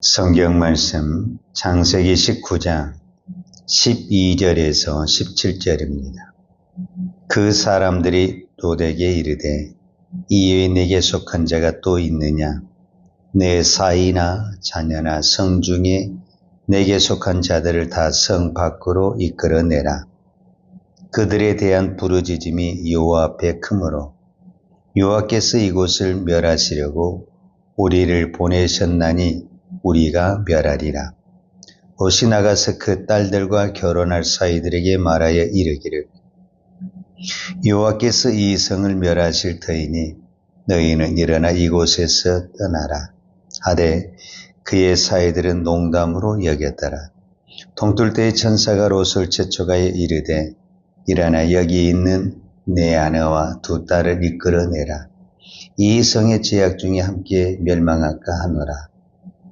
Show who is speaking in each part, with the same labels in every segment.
Speaker 1: 성경 말씀 창세기 19장 12절에서 17절입니다. 그 사람들이 롯에게 이르되 이외에 내게 속한 자가 또 있느냐 내 사이나 자녀나 성 중에 내게 속한 자들을 다 성 밖으로 이끌어내라. 그들에 대한 부르짖음이 여호와 앞에 크므로 여호와께서 이곳을 멸하시려고 우리를 보내셨나니 우리가 멸하리라. 옷이 나가서 그 딸들과 결혼할 사이들에게 말하여 이르기를 여호와께서 이 성을 멸하실 터이니 너희는 일어나 이곳에서 떠나라 하되 그의 사이들은 농담으로 여겼더라. 동틀 때의 천사가 롯을 채초가에 이르되 일어나 여기 있는 내 아내와 두 딸을 이끌어내라. 이 성의 제약 중에 함께 멸망할까 하노라.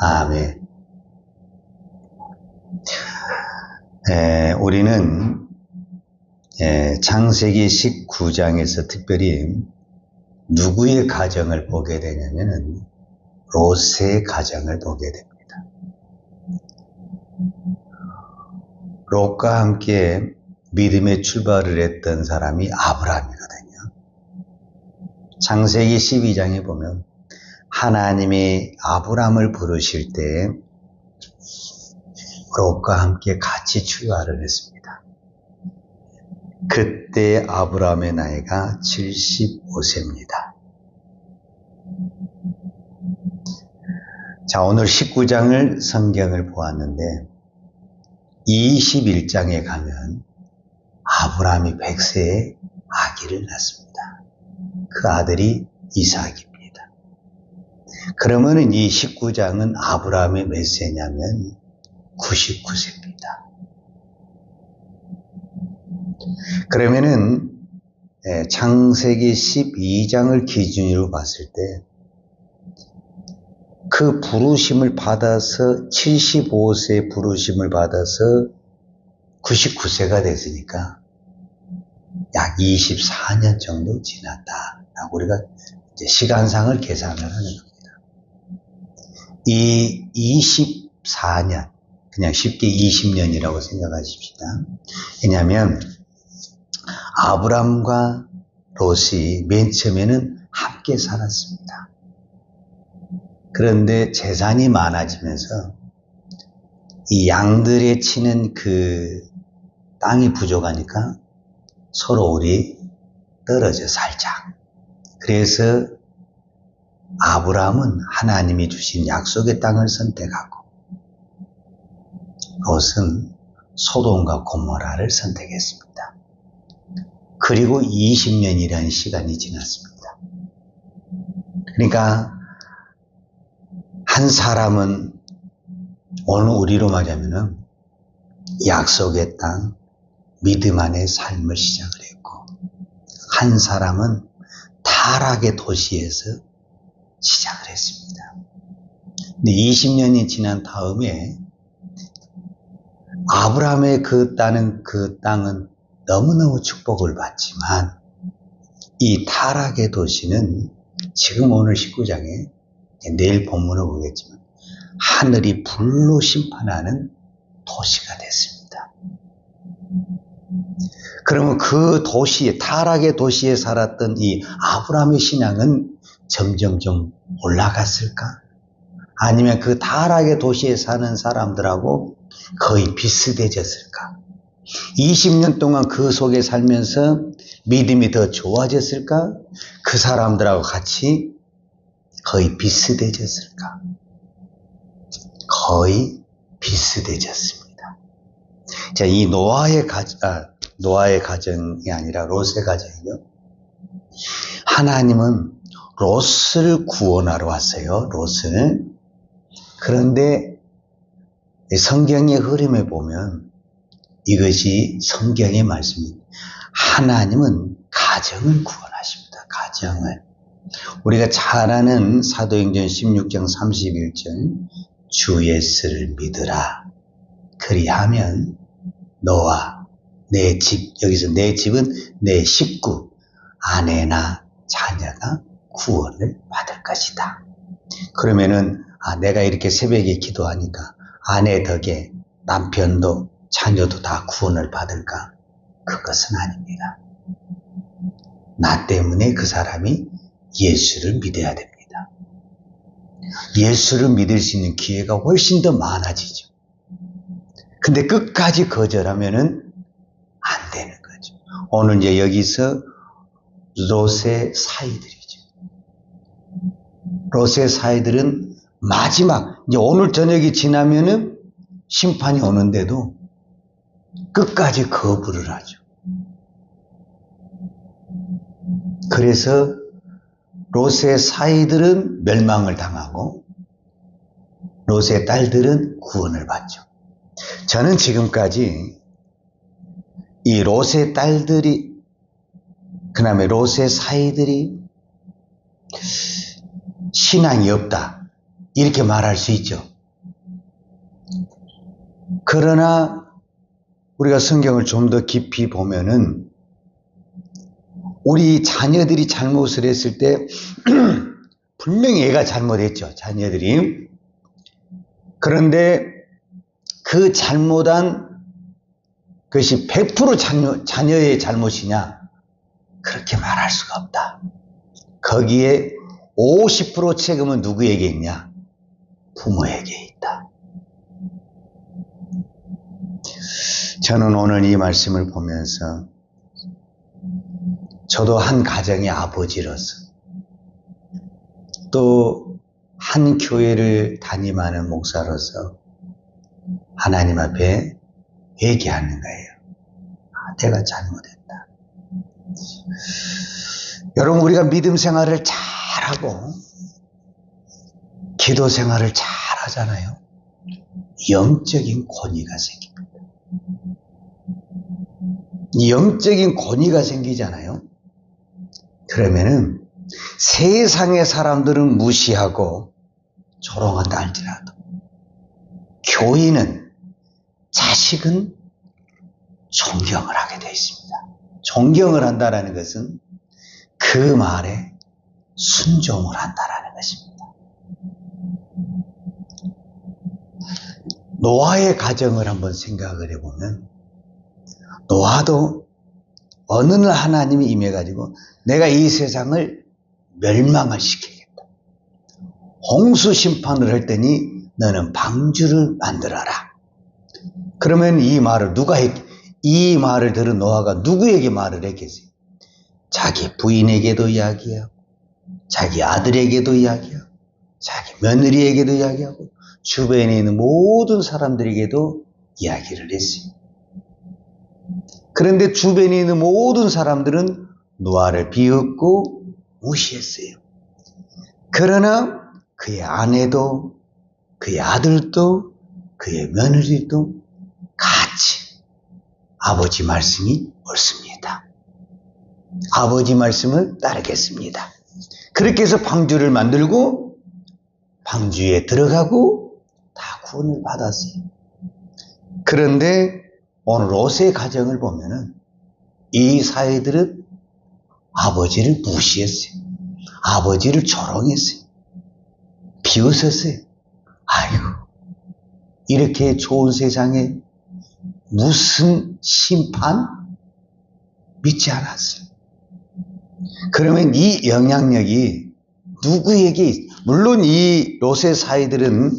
Speaker 1: 아멘. 에, 우리는 에, 창세기 19장에서 특별히 누구의 가정을 보게 되냐면은 롯의 가정을 보게 됩니다. 롯과 함께 믿음의 출발을 했던 사람이 아브라함이거든요. 창세기 12장에 보면 하나님이 아브라함을 부르실 때 롯과 함께 같이 출발을 했습니다. 그때 아브라함의 나이가 75세입니다. 자, 오늘 19장을 성경을 보았는데 21장에 가면 아브라함이 100세에 아기를 낳습니다. 그 아들이 이삭입니다. 그러면은 이 19장은 아브라함의 몇 세냐면 99세입니다. 그러면은 예, 창세기 12장을 기준으로 봤을 때 그 부르심을 받아서 75세 부르심을 받아서 99세가 됐으니까 약 24년 정도 지났다라고 우리가 시간상을 계산을 하는 겁니다. 이 24년 그냥 쉽게 20년이라고 생각하십시다. 왜냐하면 아브람과 롯이 맨 처음에는 함께 살았습니다. 그런데 재산이 많아지면서 이 양들에 치는 그 땅이 부족하니까 서로 우리 떨어져 살자. 그래서 아브라함은 하나님이 주신 약속의 땅을 선택하고 롯은 소돔과 고모라를 선택했습니다. 그리고 20년이라는 시간이 지났습니다. 그러니까 한 사람은 오늘 우리로 말하면 약속의 땅, 믿음 안의 삶을 시작을 했고 한 사람은 타락의 도시에서 시작을 했습니다. 근데 20년이 지난 다음에 아브라함의 그 땅은 그 땅은 너무너무 축복을 받지만 이 타락의 도시는 지금 오늘 19장에 내일 본문을 보겠지만 하늘이 불로 심판하는 도시가 됐습니다. 그러면 그 도시에 타락의 도시에 살았던 이 아브라함의 신앙은 점점 좀 올라갔을까? 아니면 그 타락의 도시에 사는 사람들하고 거의 비슷해졌을까? 20년 동안 그 속에 살면서 믿음이 더 좋아졌을까? 그 사람들하고 같이 거의 비슷해졌을까? 거의 비슷해졌습니다. 자, 이 노아의 가, 아, 노아의 가정이 아니라 롯의 가정이요. 하나님은 롯을 구원하러 왔어요. 롯을. 그런데 이 성경의 흐름에 보면 이것이 성경의 말씀입니다. 하나님은 가정을 구원하십니다. 가정을. 우리가 잘 아는 사도행전 16장 31절 주 예수를 믿으라. 그리하면 너와 내 집, 여기서 내 집은 내 식구, 아내나 자녀가 구원을 받을 것이다. 그러면은, 아, 내가 이렇게 새벽에 기도하니까 아내 덕에 남편도 자녀도 다 구원을 받을까? 그것은 아닙니다. 나 때문에 그 사람이 예수를 믿어야 됩니다. 예수를 믿을 수 있는 기회가 훨씬 더 많아지죠. 근데 끝까지 거절하면은 안 되는 거죠. 오늘 이제 여기서 롯의 사이들이죠. 롯의 사이들은 마지막, 이제 오늘 저녁이 지나면은 심판이 오는데도 끝까지 거부를 하죠. 그래서 롯의 사이들은 멸망을 당하고 롯의 딸들은 구원을 받죠. 저는 지금까지 이 롯의 딸들이 그다음에 롯의 사이들이 신앙이 없다 이렇게 말할 수 있죠. 그러나 우리가 성경을 좀 더 깊이 보면은 우리 자녀들이 잘못을 했을 때 분명히 얘가 잘못했죠. 자녀들이. 그런데 그 잘못한 것이 100% 자녀, 자녀의 잘못이냐? 그렇게 말할 수가 없다. 거기에 50% 책임은 누구에게 있냐? 부모에게 있다. 저는 오늘 이 말씀을 보면서 저도 한 가정의 아버지로서 또 한 교회를 담임하는 목사로서 하나님 앞에 회개하는 거예요. 아, 내가 잘못했다. 여러분 우리가 믿음 생활을 잘 하고 기도 생활을 잘 하잖아요. 영적인 권위가 생깁니다. 영적인 권위가 생기잖아요. 그러면은 세상의 사람들은 무시하고 조롱한다 할지라도 교인은 자식은 존경을 하게 되어 있습니다. 존경을 한다라는 것은 그 말에 순종을 한다라는 것입니다. 노아의 가정을 한번 생각을 해보면 노아도 어느 날 하나님이 임해가지고 내가 이 세상을 멸망을 시키겠다. 홍수 심판을 할 때니 너는 방주를 만들어라. 그러면 이 말을 누가 했, 이 말을 들은 노아가 누구에게 말을 했겠어요? 자기 부인에게도 이야기하고, 자기 아들에게도 이야기하고, 자기 며느리에게도 이야기하고, 주변에 있는 모든 사람들에게도 이야기를 했어요. 그런데 주변에 있는 모든 사람들은 노아를 비웃고 무시했어요. 그러나 그의 아내도 그의 아들도 그의 며느리도 같이 아버지 말씀이 옳습니다. 아버지 말씀을 따르겠습니다. 그렇게 해서 방주를 만들고 방주에 들어가고 다 구원을 받았어요. 그런데 오늘 롯의 가정을 보면은 이 사회들은 아버지를 무시했어요. 아버지를 조롱했어요. 비웃었어요. 아이고, 이렇게 좋은 세상에 무슨 심판? 믿지 않았어요. 그러면 이 영향력이 누구에게, 있- 물론 이 롯의 사이들은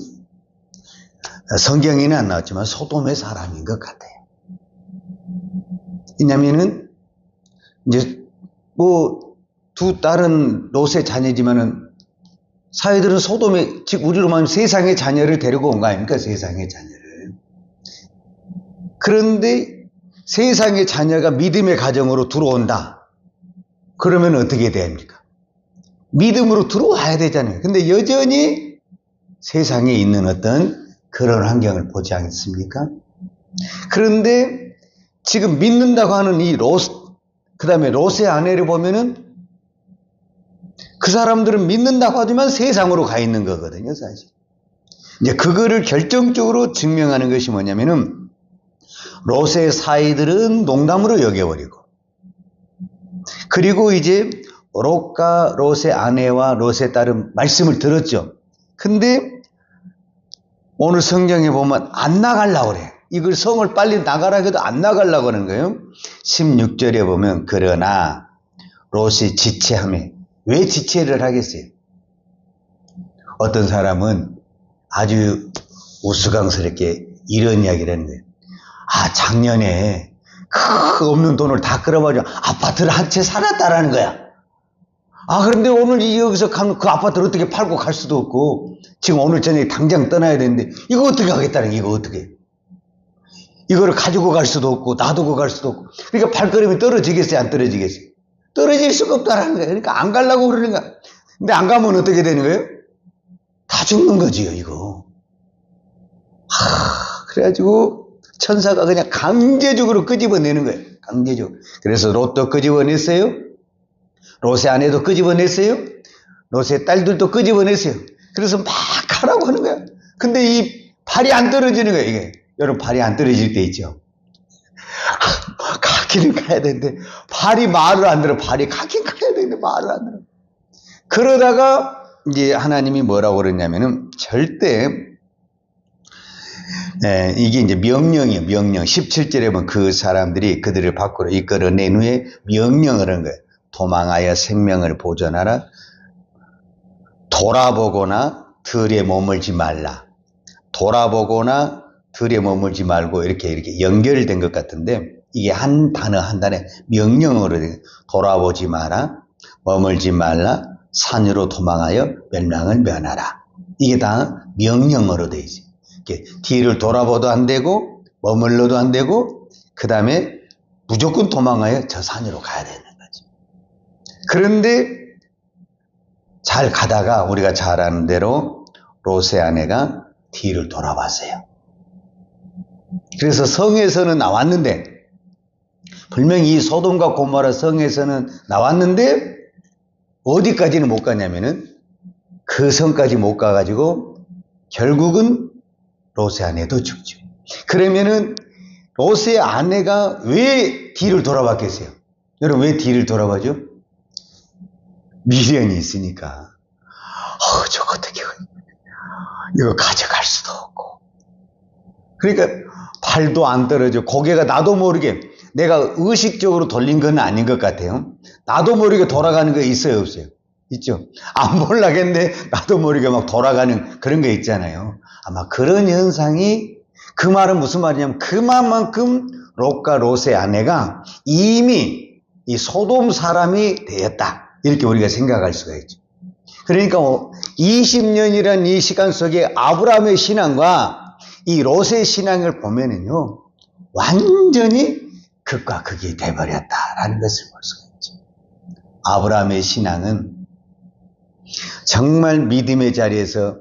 Speaker 1: 성경에는 안 나왔지만 소돔의 사람인 것 같아요. 왜냐면은, 이제, 뭐, 두 딸은 롯의 자녀지만은, 사회들은 소돔의, 즉, 우리로 말하면 세상의 자녀를 데리고 온 거 아닙니까? 세상의 자녀를. 그런데 세상의 자녀가 믿음의 가정으로 들어온다. 그러면 어떻게 됩니까? 믿음으로 들어와야 되잖아요. 근데 여전히 세상에 있는 어떤 그런 환경을 보지 않습니까? 그런데 지금 믿는다고 하는 이 로스, 그 다음에 로스의 아내를 보면은 그 사람들은 믿는다고 하지만 세상으로 가 있는 거거든요, 사실. 이제 그거를 결정적으로 증명하는 것이 뭐냐면은 로스의 사이들은 농담으로 여겨버리고 그리고 이제 롯과 롯의 아내와 롯의 딸은 말씀을 들었죠. 근데 오늘 성경에 보면 안 나가려고 그래. 이걸 성을 빨리 나가라 해도 안 나가려고 하는 거예요. 16절에 보면 그러나 롯이 지체함에 왜 지체를 하겠어요? 어떤 사람은 아주 우스꽝스럽게 이런 이야기를 거예요. 아, 작년에 그 없는 돈을 다 끌어가지고 아파트를 한채 살았다라는 거야. 아, 그런데 오늘 이 여기서 가면 그 아파트를 어떻게 팔고 갈 수도 없고, 지금 오늘 저녁에 당장 떠나야 되는데, 이거 어떻게 하겠다는 거야, 이거 어떻게. 이거를 가지고 갈 수도 없고, 놔두고 갈 수도 없고. 그러니까 발걸음이 떨어지겠어요, 안 떨어지겠어요? 떨어질 수가 없다라는 거예요. 그러니까 안 가려고 그러는 거야. 근데 안 가면 어떻게 되는 거예요? 다 죽는 거지요, 이거. 하, 그래가지고 천사가 그냥 강제적으로 끄집어내는 거예요. 강제적으로. 그래서 롯도 끄집어냈어요. 롯의 아내도 끄집어냈어요. 롯의 딸들도 끄집어냈어요. 그래서 막 가라고 하는 거야. 근데 이 발이 안 떨어지는 거야, 이게. 여러분, 발이 안 떨어질 때 있죠. 가기는 가야 되는데, 발이 말을 안 들어. 발이 가긴 가야 되는데, 말을 안 들어. 그러다가, 이제 하나님이 뭐라고 그러냐면은, 절대, 예, 이게 이제 명령이에요, 명령. 17절에 보면 그 사람들이 그들을 밖으로 이끌어낸 후에 명령을 한 거예요. 도망하여 생명을 보존하라. 돌아보거나 들에 머물지 말라. 돌아보거나 들에 머물지 말고 이렇게 이렇게 연결된 것 같은데 이게 한 단어 한 단에 명령으로 돼. 돌아보지 마라. 머물지 말라. 산으로 도망하여 멸망을 면하라. 이게 다 명령어로 돼 있어요. 이렇게 뒤를 돌아봐도 안 되고 머물러도 안 되고 그 다음에 무조건 도망하여 저 산으로 가야 되는 거죠. 그런데 잘 가다가 우리가 잘 아는 대로 롯의 아내가 뒤를 돌아봤어요. 그래서 성에서는 나왔는데 분명히 이 소돔과 고모라 성에서는 나왔는데 어디까지는 못 가냐면은 그 성까지 못 가가지고 결국은 롯의 아내도 죽죠. 그러면은 롯의 아내가 왜 뒤를 돌아봤겠어요? 여러분 왜 뒤를 돌아봐죠? 미련이 있으니까. 어, 저거 어떻게 이거 가져갈 수도 없고. 그러니까 발도 안 떨어져 고개가 나도 모르게 내가 의식적으로 돌린 건 아닌 것 같아요. 나도 모르게 돌아가는 거 있어요, 없어요? 있죠. 안 몰라겠는데 나도 모르게 막 돌아가는 그런 게 있잖아요. 아마 그런 현상이 그 말은 무슨 말이냐면 그만큼 롯과 롯의 아내가 이미 이 소돔 사람이 되었다. 이렇게 우리가 생각할 수가 있죠. 그러니까 20년이라는 이 시간 속에 아브라함의 신앙과 이 롯의 신앙을 보면은요, 완전히 극과 극이 돼버렸다라는 것을 볼 수가 있죠. 아브라함의 신앙은 정말 믿음의 자리에서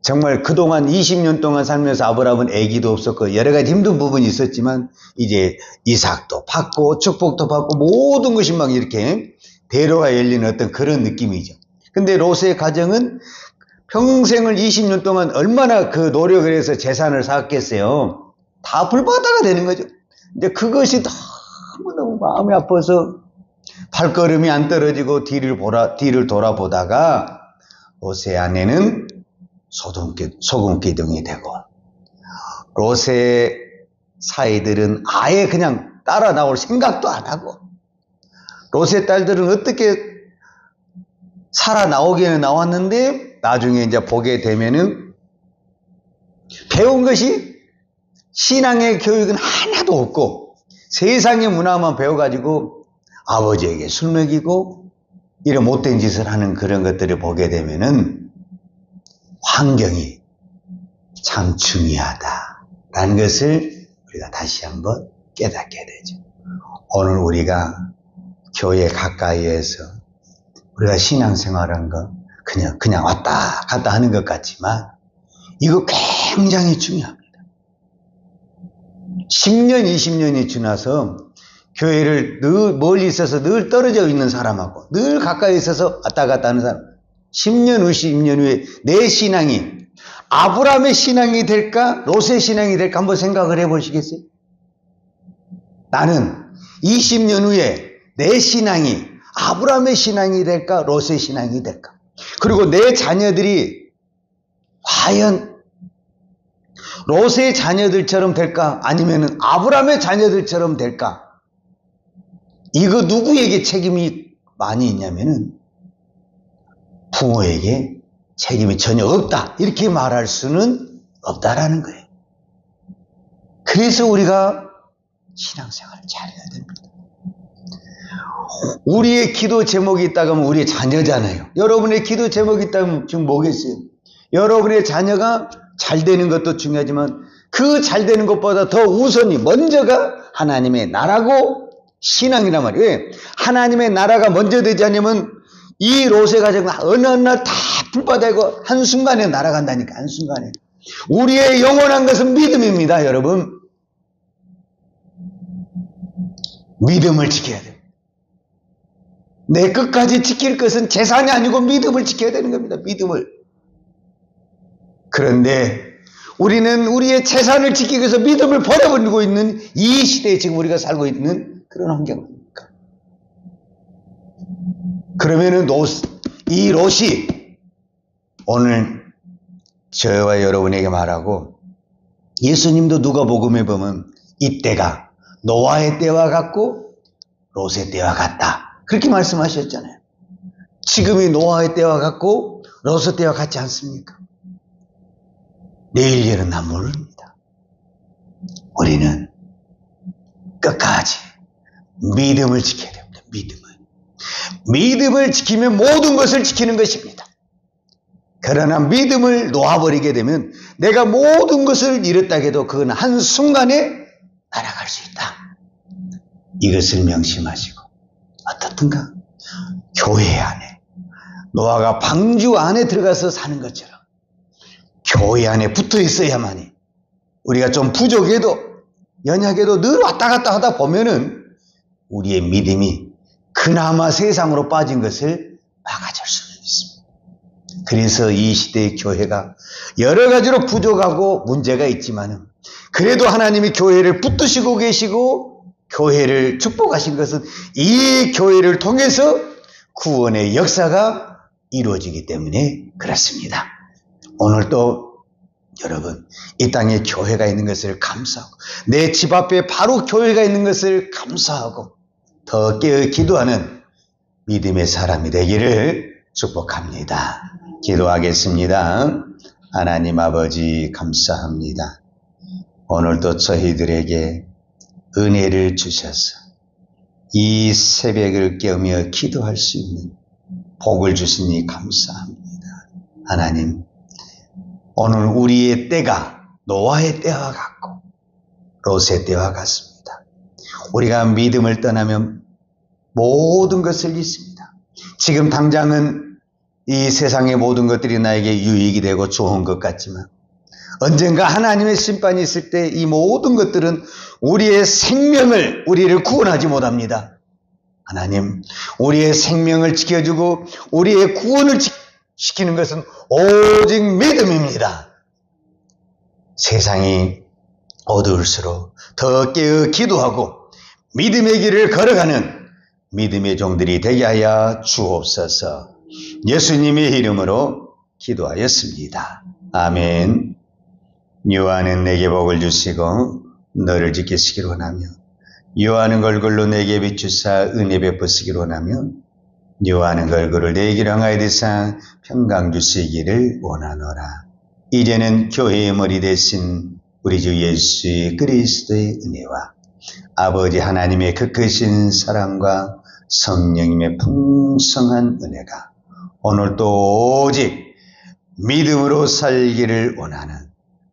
Speaker 1: 정말 그동안 20년 동안 살면서 아브라함은 아기도 없었고 여러 가지 힘든 부분이 있었지만 이제 이삭도 받고 축복도 받고 모든 것이 막 이렇게 대로가 열리는 어떤 그런 느낌이죠. 근데 롯의 가정은 평생을 20년 동안 얼마나 그 노력을 해서 재산을 쌓았겠어요. 다 불바다가 되는 거죠. 근데 그것이 너무너무 마음이 아파서 발걸음이 안 떨어지고 뒤를 보라, 뒤를 돌아보다가 롯의 아내는 소금, 소금 기둥이 되고 롯의 사이들은 아예 그냥 따라 나올 생각도 안 하고 롯의 딸들은 어떻게 살아 나오기는 나왔는데 나중에 이제 보게 되면은 배운 것이 신앙의 교육은 하나도 없고 세상의 문화만 배워가지고 아버지에게 술 먹이고 이런 못된 짓을 하는 그런 것들을 보게 되면은 환경이 참 중요하다라는 것을 우리가 다시 한번 깨닫게 되죠. 오늘 우리가 교회 가까이에서 우리가 신앙생활한 거, 그냥, 그냥 왔다 갔다 하는 것 같지만, 이거 굉장히 중요합니다. 10년, 20년이 지나서 교회를 늘 멀리 있어서 늘 떨어져 있는 사람하고 늘 가까이 있어서 왔다 갔다 하는 사람. 10년 후 10년 후에 내 신앙이 아브라함의 신앙이 될까? 롯의 신앙이 될까? 한번 생각을 해 보시겠어요? 나는 20년 후에 내 신앙이 아브라함의 신앙이 될까? 롯의 신앙이 될까? 그리고 내 자녀들이 과연 롯의 자녀들처럼 될까? 아니면 아브라함의 자녀들처럼 될까 이거 누구에게 책임이 많이 있냐면은 부모에게 책임이 전혀 없다. 이렇게 말할 수는 없다라는 거예요. 그래서 우리가 신앙생활을 잘해야 됩니다. 우리의 기도 제목이 있다고 하면 우리의 자녀잖아요. 여러분의 기도 제목이 있다면 지금 뭐겠어요? 여러분의 자녀가 잘 되는 것도 중요하지만 그 잘 되는 것보다 더 우선이 먼저가 하나님의 나라고 신앙이란 말이에요. 왜? 하나님의 나라가 먼저 되지 않으면 이 롯의 가정은 어느 날 다 불바다고 한순간에 날아간다니까, 한순간에. 우리의 영원한 것은 믿음입니다, 여러분. 믿음을 지켜야 돼요. 내 끝까지 지킬 것은 재산이 아니고 믿음을 지켜야 되는 겁니다, 믿음을. 그런데 우리는 우리의 재산을 지키기 위해서 믿음을 버려버리고 있는 이 시대에 지금 우리가 살고 있는 그런 환경입니까? 그러면은 롯, 이 롯이 오늘 저와 여러분에게 말하고 예수님도 누가 복음에 보면 이때가 노아의 때와 같고 롯의 때와 같다. 그렇게 말씀하셨잖아요. 지금이 노아의 때와 같고 롯의 때와 같지 않습니까? 내일 일은 난 모릅니다. 우리는 끝까지 믿음을 지켜야 됩니다. 믿음을. 믿음을 지키면 모든 것을 지키는 것입니다. 그러나 믿음을 놓아버리게 되면 내가 모든 것을 잃었다 해도 그건 한순간에 날아갈 수 있다. 이것을 명심하시고 어떻든가 교회 안에 노아가 방주 안에 들어가서 사는 것처럼 교회 안에 붙어 있어야만이 우리가 좀 부족해도 연약해도 늘 왔다 갔다 하다 보면은 우리의 믿음이 그나마 세상으로 빠진 것을 막아줄 수는 있습니다. 그래서 이 시대의 교회가 여러 가지로 부족하고 문제가 있지만은 그래도 하나님이 교회를 붙드시고 계시고 교회를 축복하신 것은 이 교회를 통해서 구원의 역사가 이루어지기 때문에 그렇습니다. 오늘 또 여러분 이 땅에 교회가 있는 것을 감사하고 내 집 앞에 바로 교회가 있는 것을 감사하고 더 깨어 기도하는 믿음의 사람이 되기를 축복합니다. 기도하겠습니다. 하나님 아버지 감사합니다. 오늘도 저희들에게 은혜를 주셔서 이 새벽을 깨우며 기도할 수 있는 복을 주시니 감사합니다. 하나님, 오늘 우리의 때가 노아의 때와 같고 롯의 때와 같습니다. 우리가 믿음을 떠나면 모든 것을 잃습니다. 지금 당장은 이 세상의 모든 것들이 나에게 유익이 되고 좋은 것 같지만 언젠가 하나님의 심판이 있을 때 이 모든 것들은 우리의 생명을 우리를 구원하지 못합니다. 하나님, 우리의 생명을 지켜주고 우리의 구원을 시키는 것은 오직 믿음입니다. 세상이 어두울수록 더 깨어 기도하고 믿음의 길을 걸어가는 믿음의 종들이 되게 하여 주옵소서 예수님의 이름으로 기도하였습니다. 아멘. 요한은 내게 복을 주시고 너를 지키시길 원하며 요한은 걸글로 내게 비추사 은혜 베푸시길 원하며 요한은 걸글을 내게 향하여 대상 평강 주시기를 원하노라. 이제는 교회의 머리 대신 우리 주 예수 그리스도의 은혜와 아버지 하나님의 그 크신 사랑과 성령님의 풍성한 은혜가 오늘도 오직 믿음으로 살기를 원하는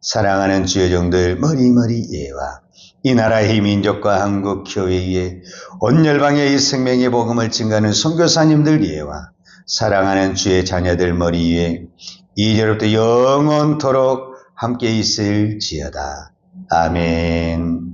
Speaker 1: 사랑하는 주의 종들 머리머리 예와 이 나라의 민족과 한국 교회의 온 열방의 이 생명의 복음을 증가하는 선교사님들 예와 사랑하는 주의 자녀들 머리 위에 이제로부터 영원토록 함께 있을지어다. 아멘.